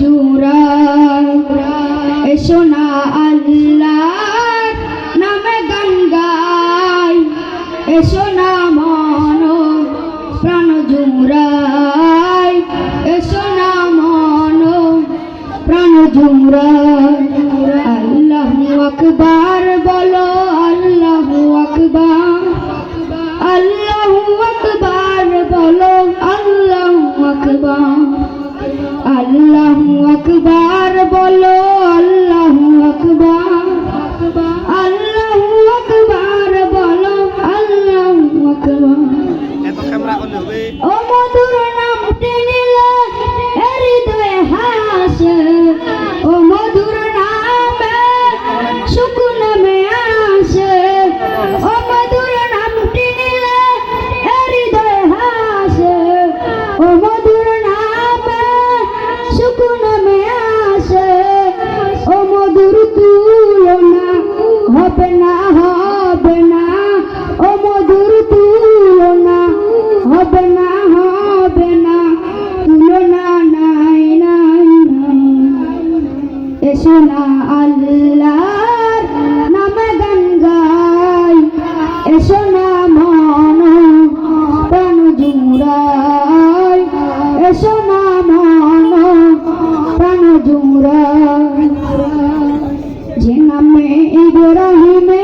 জুড়াই এসো না আল্লাহ নামে গান গাই। এসো না মন, প্রাণ জুড়াই এসো না মন, প্রাণ জুড়াই আল্লাহ আকবার। না আল্লাহর নামে গান গাই এসো না মন, প্রাণ জুড়াই এসো না মন, প্রাণ জুড়াই যে নামে ইব্রাহিমের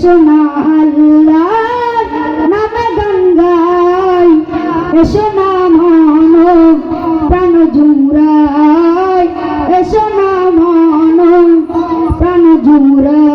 এসো না আল্লাহ, নামে গঙ্গাই এসো না মানব প্রাণ জুমরাই এসো না মানব প্রাণ জুমরাই